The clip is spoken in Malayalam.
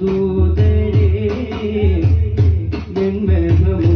ദൂതരെ ജന്മമോ